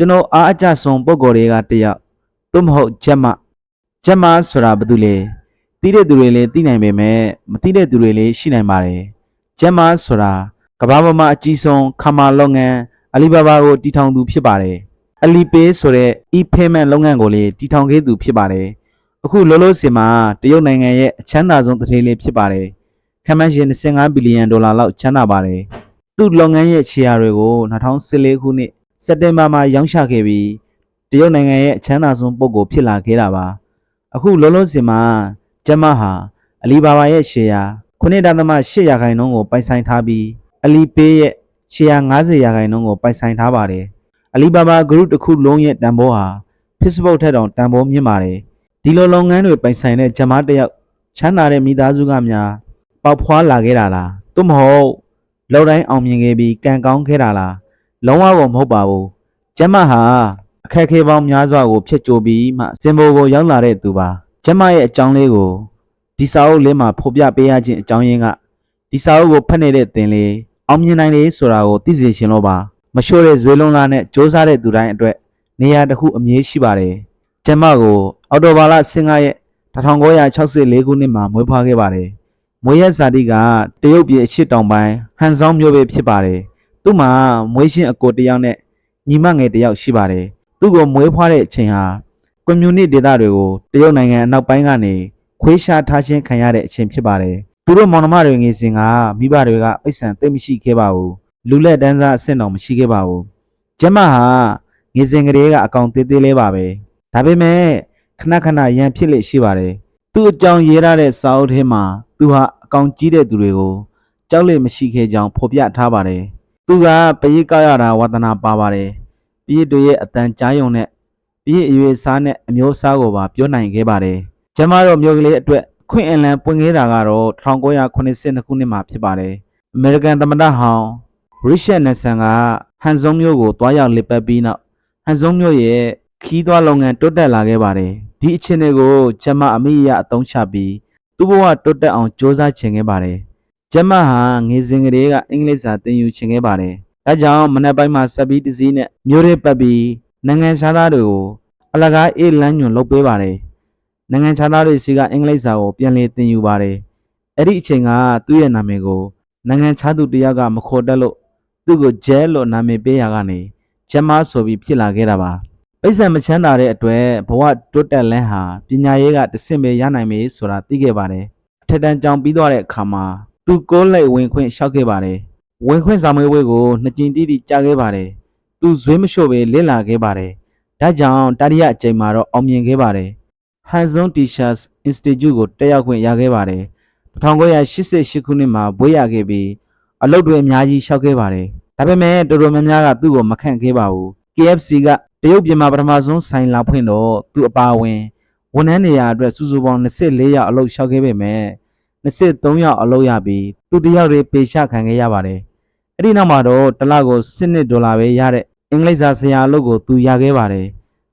ကျွန်တော်အားအကျဆုံးပုံကိုယ်တွေကတယောက်သို့မဟုတ်ဂျက်မဂျက်မဆိုတာဘာတူလဲသိတဲ့သူတွေလည်းသိနိုင်ပေမဲ့မသိတဲ့သူတွေလည်းရှိနိုင်ပါတယ်ဂျက်မဆိုတာကမ္ဘာပေါ်မှာအကြီးဆုံးခမာလုပ်ငန်းအလီဘာဘာကိုတည်ထောင်သူဖြစ်ပါတယ်အလီပေးဆိုတဲ့ e-payment လုပ်ငန်းကိုလည်းတည်ထောင်ခဲ့သူဖြစ်ပါတယ်အခုလောလောဆယ်မှာတရုတ်နိုင်ငံရဲ့အချမ်းသာဆုံးတစ်ထည်လေးဖြစ်ပါတယ်ခန့်မှန်းရှင်25ဘီလီယံဒေါ်လာလောက်ချမ်းသာပါတယ်သူ့လုပ်ငန်းရဲ့ခြေရာတွေကို2014ခုနှစ် စက်တင်ဘာမှာရောင်းချခဲ့ပြီးတရုတ်နိုင်ငံရဲ့အချမ်းသာဆုံးပုဂ္ဂိုလ်ဖြစ်လာခဲ့တာပါအခုလောလောဆယ်မှာကျမဟာအလီဘာဘာရဲ့ရှယ်ယာ9.8ရာခိုင်နှုန်းကိုပိုင်ဆိုင်ထားပြီးအလီပေးရဲ့ရှယ်ယာ90ရာခိုင်နှုန်းကိုပိုင်ဆိုင်ထားပါတယ်အလီဘာဘာ group တစ်ခုလုံးရဲ့တန်ဖိုးဟာ Facebook ထက်တောင်တန်ဖိုးမြင့်ပါတယ်ဒီလိုလုပ်ငန်းတွေပိုင်ဆိုင်တဲ့ဂျမတစ်ယောက်ချမ်းသာတဲ့မိသားစုကများပေါက်ဖွာလာခဲ့တာလားသို့မဟုတ်လောက်တိုင်းအောင်မြင်ခဲ့ပြီးကံကောင်းခဲ့တာလား လုံးဝကိုမဟုတ်ပါဘူးကျမဟာအခက်အခဲပေါင်းများစွာကိုဖျက်ကြိုးပြီးမှစင်ဘိုကိုရောက်လာတဲ့သူပါကျမရဲ့အကြောင်းလေးကိုဒီစာအုပ်လေးမှာဖော်ပြပေးရခြင်းအကြောင်းရင်းကဒီစာအုပ်ကိုဖတ်နေတဲ့သင်လေးအောင်မြင်နိုင်တယ်ဆိုတာကိုသိစေချင်လို့ပါမလျှို့တဲ့ဇွေလုံးလားနဲ့စ조사တဲ့သူတိုင်းအတွက်နေရာတစ်ခုအမြဲရှိပါတယ်ကျမကိုအော်တိုဘာလ15ရက်1964ခုနှစ်မှာမွေးဖွားခဲ့ပါတယ်မွေးရက်ဇာတိကတရုတ်ပြည်အရှေ့တောင်ပိုင်းဟန်ဆောင်မြို့ပဲဖြစ်ပါတယ် သူ့မှာမွေးရှင်အကိုတစ်ယောက်နဲ့ညီမငယ်တစ်ယောက်ရှိပါတယ်သူ့ကိုမွေးဖွားတဲ့အချိန်ဟာကွန်မြူနစ်ဒေသတွေကိုတရုတ်နိုင်ငံအနောက်ပိုင်းကနေခွေးရှားထားခြင်းခံရတဲ့အချိန်ဖြစ်ပါတယ်သူတို့မောင်နှမတွေငယ်စဉ်ကမိဘတွေကပိတ်ဆံသိမ့်မရှိခဲ့ပါဘူးလူလက်တန်းစားအဆင့်တော်မရှိခဲ့ပါဘူးကျမဟာငယ်စဉ်ကလေးကအကောင်သေးသေးလေးပါပဲဒါပေမဲ့ခဏခဏရန်ဖြစ်လေရှိပါတယ်သူ့အကြောင်းရေးရတဲ့စာအုပ်ထဲမှာသူဟာအကောင်ကြီးတဲ့သူတွေကိုကြောက်လေမရှိခဲ့ကြောင်းဖော်ပြထားပါတယ် သူကပရိတ်ကောက်ရတာဝါသနာပါပါတယ်ပြည့်တွေရဲ့အတန်ကြားယုံနဲ့ပြည့်အရွယ်စားနဲ့အမျိုးအစားကိုပါပြောနိုင်ခဲ့ပါတယ်ကျမတို့မျိုးကလေးအတွက်ခွင့်အလံပွင့်ခဲ့တာကတော့1982ခုနှစ်မှာဖြစ်ပါတယ်အမေရိကန်သမ္မတဟောင်းရစ်ချက်နက်ဆန်ကဟန်စုံမျိုးကိုတွားရောက်လစ်ပတ်ပြီးနောက်ဟန်စုံမျိုးရဲ့ခီးသွွားလုပ်ငန်းတိုးတက်လာခဲ့ပါတယ်ဒီအခြေအနေကိုကျမအမိရအသုံးချပြီးသူ့ဘဝတိုးတက်အောင်စ조사ချင်ခဲ့ပါတယ် ကျမဟာငေစဉ်ကလေးကအင်္ဂလိပ်စာသင်ယူချင်ခဲ့ပါတယ်ဒါကြောင့်မနက်ပိုင်းမှာစက်ပြီးတစ်စီးနဲ့မျိုးရဲပတ်ပြီးနိုင်ငံခြားသားတွေကိုအလကားအေးလမ်းညွန်လုပ်ပေးပါတယ်နိုင်ငံခြားသားတွေစီကအင်္ဂလိပ်စာကိုပြန်လည်သင်ယူပါတယ်အဲ့ဒီအချိန်ကသူ့ရဲ့နာမည်ကိုနိုင်ငံခြားသူတစ်ယောက်ကမခေါ်တတ်လို့သူ့ကိုဂျဲလို့နာမည်ပေးရကနေကျမဆိုပြီးဖြစ်လာခဲ့တာပါပိဿံမချမ်းသာတဲ့အတွက်ဘဝတိုးတက်လန်းဟာပညာရေးကတစ်ဆင့်ပဲရနိုင်မေဆိုတာသိခဲ့ပါတယ်အထက်တန်းကျောင်းပြီးသွားတဲ့အခါမှာ သူကိုယ်လိုက်ဝင်ခွင့်လျှောက်ခဲ့ပါတယ်ဝင်ခွင့်စာမေးပွဲကိုနှစ်ကြိမ်တိတိကြားခဲ့ပါတယ်သူဇွေးမလျှို့ပဲလစ်လာခဲ့ပါတယ်ဒါကြောင့်တတိယအကြိမ်မှာတော့အောင်မြင်ခဲ့ပါတယ် Hanson Teachers Institute ကိုတက်ရောက်ခွင့်ရခဲ့ပါတယ်1988ခုနှစ်မှာဘွေးရခဲ့ပြီးအလုပ်တွေအများကြီးလျှောက်ခဲ့ပါတယ်ဒါပေမဲ့တော်တော်များများကသူ့ကိုမခန့်ခဲ့ပါဘူး KFC ကတရုတ်ပြည်မှာပထမဆုံးဆိုင်လာဖွင့်တော့သူအပါအဝင်ဝန်ထမ်းနေရာအတွက်စုစုပေါင်း24ရောက်အလုပ်လျှောက်ခဲ့ပေမဲ့ 23ရောက်အလုပ်ရပြီးသူတယောက်တည်းပေချခံခဲ့ရပါတယ်အဲ့ဒီနောက်မှာတော့တစ်လကို7ဒေါ်လာပဲရတဲ့အင်္ဂလိပ်စာဆရာအလုပ်ကိုသူရခဲ့ပါတယ်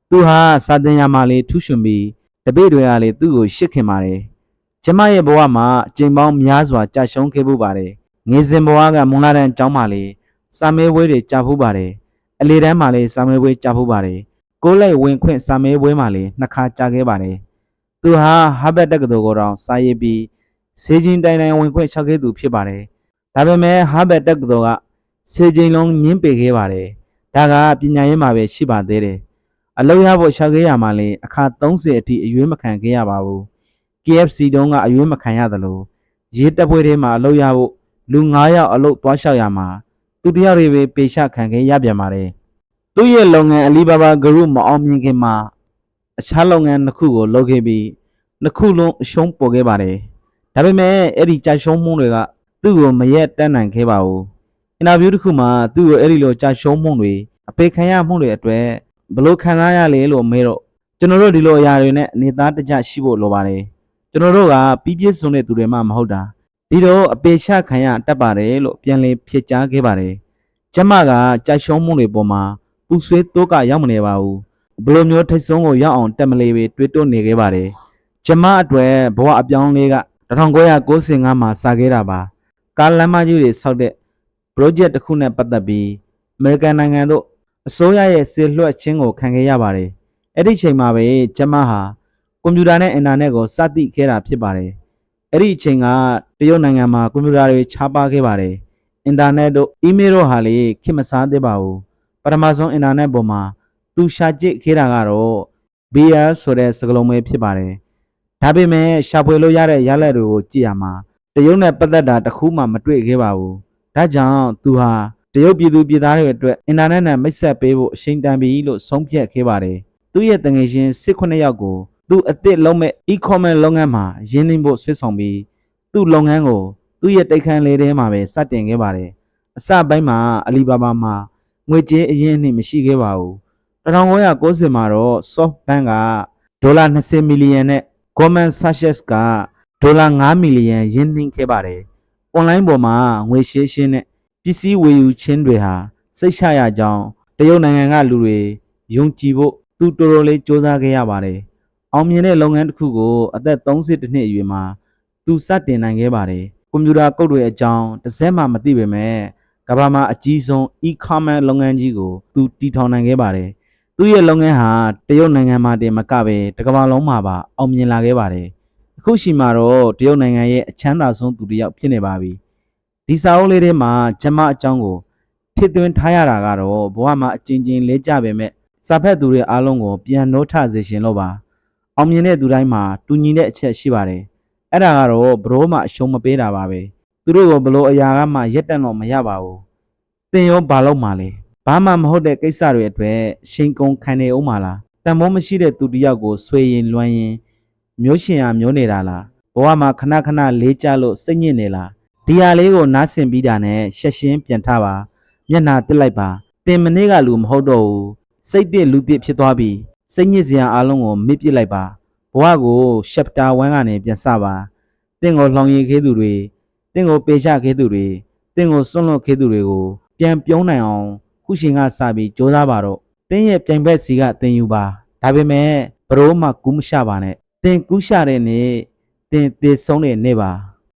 သူဟာစာသင်ရမှာလေးထူးချွန်ပြီးတပည့်တွေကလည်းသူ့ကိုရှစ်ခင်ပါတယ်ကျမရဲ့ဘဝမှာအချိန်ပေါင်းများစွာကြာရှုံးခဲ့ဖို့ပါတယ်ငေစဉ်ဘဝကမွန်လာတဲ့ကျောင်းမှာလေစာမေးပွဲတွေကြာဖို့ပါတယ်အလေတန်းမှာလေစာမေးပွဲကြာဖို့ပါတယ်ကိုယ်လိုက်ဝင်ခွင့်စာမေးပွဲမှာလေနှစ်ခါကြာခဲ့ပါတယ်သူဟာဟာဘတ်တက္ကသိုလ်ကိုတော့စာရေးပြီး စေချင်းတိုင်တိုင်ဝင်ခွင့်ချခဲ့သူဖြစ်ပါတယ်ဒါပေမဲ့ဟာဘတ်တက္ကသိုလ်ကစေချင်းလုံးညင်းပေခဲ့ပါတယ်ဒါကပညာရေးမှာပဲရှိပါသေးတယ်အလုပ်ရဖို့ရှောက်ခဲ့ရမှာလေအခါ30အထိအရွေးမခံခဲ့ရပါဘူး KFC တုန်းကအရွေးမခံရသလိုရေးတပ်ဖွဲ့ထဲမှာအလုပ်ရဖို့လူ9ယောက်အလုပ်သွားလျှောက်ရမှာသူတယောက်တွေပဲပေရှခံခဲ့ရပြန်ပါတယ်သူ့ရဲ့လုပ်ငန်းအလီဘာဘာ group မအောင်မြင်ခင်မှာအခြားလုပ်ငန်းတစ်ခုကိုလုပ်ခဲ့ပြီးနှစ်ခုလုံးအရှုံးပေါ်ခဲ့ပါတယ် ဒါပေမဲ့အဲ့ဒီကြာရှုံးမှုတွေကသူ့ကိုမရက်တန်းနိုင်ခဲ့ပါဘူးအင်တာဗျူးတစ်ခုမှာသူ့ကိုအဲ့ဒီလိုကြာရှုံးမှုတွေအပေခံရမှုတွေအတွက်ဘယ်လို့ခံစားရလဲလို့မေးတော့ကျွန်တော်တို့ဒီလိုအရာတွေနဲ့အနေသားတကျရှိဖို့လိုပါတယ်ကျွန်တော်တို့ကပြီးပြည့်စုံတဲ့သူတွေမှမဟုတ်တာဒီတော့အပေချခံရတတ်ပါတယ်လို့ပြန်လည်ဖြေကြားခဲ့ပါတယ်ကျမကကြာရှုံးမှုတွေပေါ်မှာပူဆွေးတိုးကရောက်မနေပါဘူးဘယ်လိုမျိုးထိတ်ဆုံးကိုရောက်အောင်တက်မလေးပဲတွေးတိုးနေခဲ့ပါတယ်ကျမအတွက်ဘဝအပြောင်းလေးက 1995မှာစခဲ့တာပါကားလမ်းမကြီးတွေဆောက်တဲ့ project တစ်ခုနဲ့ပတ်သက်ပြီးအမေရိကန်နိုင်ငံတို့အစိုးရရဲ့ဆေလွှတ်ခြင်းကိုခံခဲ့ရပါတယ်အဲ့ဒီချိန်မှာပဲကျမဟာကွန်ပျူတာနဲ့အင်တာနက်ကိုစသိခဲ့တာဖြစ်ပါတယ်အဲ့ဒီအချိန်ကတရုတ်နိုင်ငံမှာကွန်ပျူတာတွေခြားပါခဲ့ပါတယ်အင်တာနက်တို့အီးမေးလ်တို့ဟာလေခေတ်မစားသေးပါဘူးပထမဆုံးအင်တာနက်ပေါ်မှာသူရှာကြည့်ခဲ့တာကတော့ BL ဆိုတဲ့စကားလုံးပဲဖြစ်ပါတယ် ဒါပေမဲ့ရှာဖွေလို့ရတဲ့ရလဒ်တွေကိုကြည့်ရမှာတရုတ်နဲ့ပတ်သက်တာတစ်ခုမှမတွေ့ခဲ့ပါဘူးဒါကြောင့်သူဟာတရုတ်ပြည်သူပြည်သားတွေအတွက်အင်တာနက်နဲ့မိတ်ဆက်ပေးဖို့အချိန်တန်ပြီလို့ဆုံးဖြတ်ခဲ့ပါတယ်။သူ့ရဲ့တငယ်ချင်း18ယောက်ကိုသူအသစ်လုံးမဲ့ e-commerce လုပ်ငန်းမှာရင်းနှီးဖို့ဆွေးဆောင်ပြီးသူ့လုပ်ငန်းကိုသူ့ရဲ့တိတ်ခမ်းလေးထဲမှာပဲစတင်ခဲ့ပါတယ်။အစပိုင်းမှာအလီဘာဘာမှာငွေကြေးအရင်းအနှီးမရှိခဲ့ပါဘူး။1990မှာတော့ SoftBank ကဒေါ်လာ20မီလီယံနဲ့ Goldman Sachs ကဒေါ်လာ9မီလီယံရင်းနှီးခဲ့ပါတယ်။ online ပေါ်မှာငွေရှင်းရှင်းနဲ့ပစ္စည်းဝယ်ယူခြင်းတွေဟာစိတ်ချရကြောင်းတရုတ်နိုင်ငံကလူတွေယုံကြည်ဖို့သူတော်တော်လေးစ조사ခဲ့ရပါတယ်။အောင်မြင်တဲ့လုပ်ငန်းတစ်ခုကို အသက်32နှစ်အရွယ်မှာသူစတင်နိုင်ခဲ့ပါတယ်။ကွန်ပျူတာကုတ်တွေအကြောင်းတစ်စက်မှမသိပေမဲ့ကမ္ဘာမှာအကြီးဆုံး e-commerce လုပ်ငန်းကြီးကိုသူတည်ထောင်နိုင်ခဲ့ပါတယ်။ သူ့ရဲ့လုပ်ငန်းဟာတရုတ်နိုင်ငံမှာတင်မကပဲတစ်ကမ္ဘာလုံးမှာပါအောင်မြင်လာခဲ့ပါတယ်။အခုရှိမှတော့တရုတ်နိုင်ငံရဲ့အချမ်းသာဆုံးသူတစ်ယောက်ဖြစ်နေပါပြီ။ဒီစာအုပ်လေးထဲမှာကျမအကြောင်းကိုထည့်သွင်းထားရတာကတော့ဘဝမှာအကျဉ်းချင်းလဲကြပေမဲ့စာဖတ်သူတွေအားလုံးကိုပြန်နှိုးထစေရှင်လို့ပါအောင်မြင်တဲ့သူတိုင်းမှာတူညီတဲ့အချက်ရှိပါတယ်အဲ့ဒါကတော့ဘရိုးမှအရှုံးမပေးတာပါပဲသူတို့ကဘလို့အရာကမှရက်တက်တော့မရပါဘူးသင်ရောဘာလို့မှလဲ ဘာမှမဟုတ်တဲ့ကိစ္စတွေအတွက်ရှိန်ကုန်းခံနေအောင်မလားတန်မိုးမရှိတဲ့သူတစ်ယောက်ကိုဆွေရင်လွှမ်းရင်မျိုးရှင်ရမျိုးနေတာလားဘဝမှာခဏခဏလေးကြလို့စိတ်ညစ်နေလားဒီဟာလေးကိုနားဆင်ပြီးတာနဲ့ရှက်ရှင်းပြန်ထားပါမျက်နာတစ်လိုက်ပါတင်မနေ့ကလူမဟုတ်တော့ဘူးစိတ်တစ်လူတစ်ဖြစ်သွားပြီစိတ်ညစ်စရာအလုံးကိုမစ်ပစ်လိုက်ပါဘဝကို chapter 1ကနေပြန်စပါတင့်ကိုလှောင်ရည်ခဲသူတွေတင့်ကိုပေချခဲသူတွေတင့်ကိုစွန့်လွတ်ခဲသူတွေကိုပြန်ပြုံးနိုင်အောင် ခုရှင်ကစပြီးစ조사ပါတော့တင်းရဲ့ပြိုင်ဘက်စီကတင်ယူပါဒါပေမဲ့ဘရိုးမှကူးမရှပါနဲ့တင်ကူးရှတဲ့နေ့တင်သေဆုံးတဲ့နေ့ပါ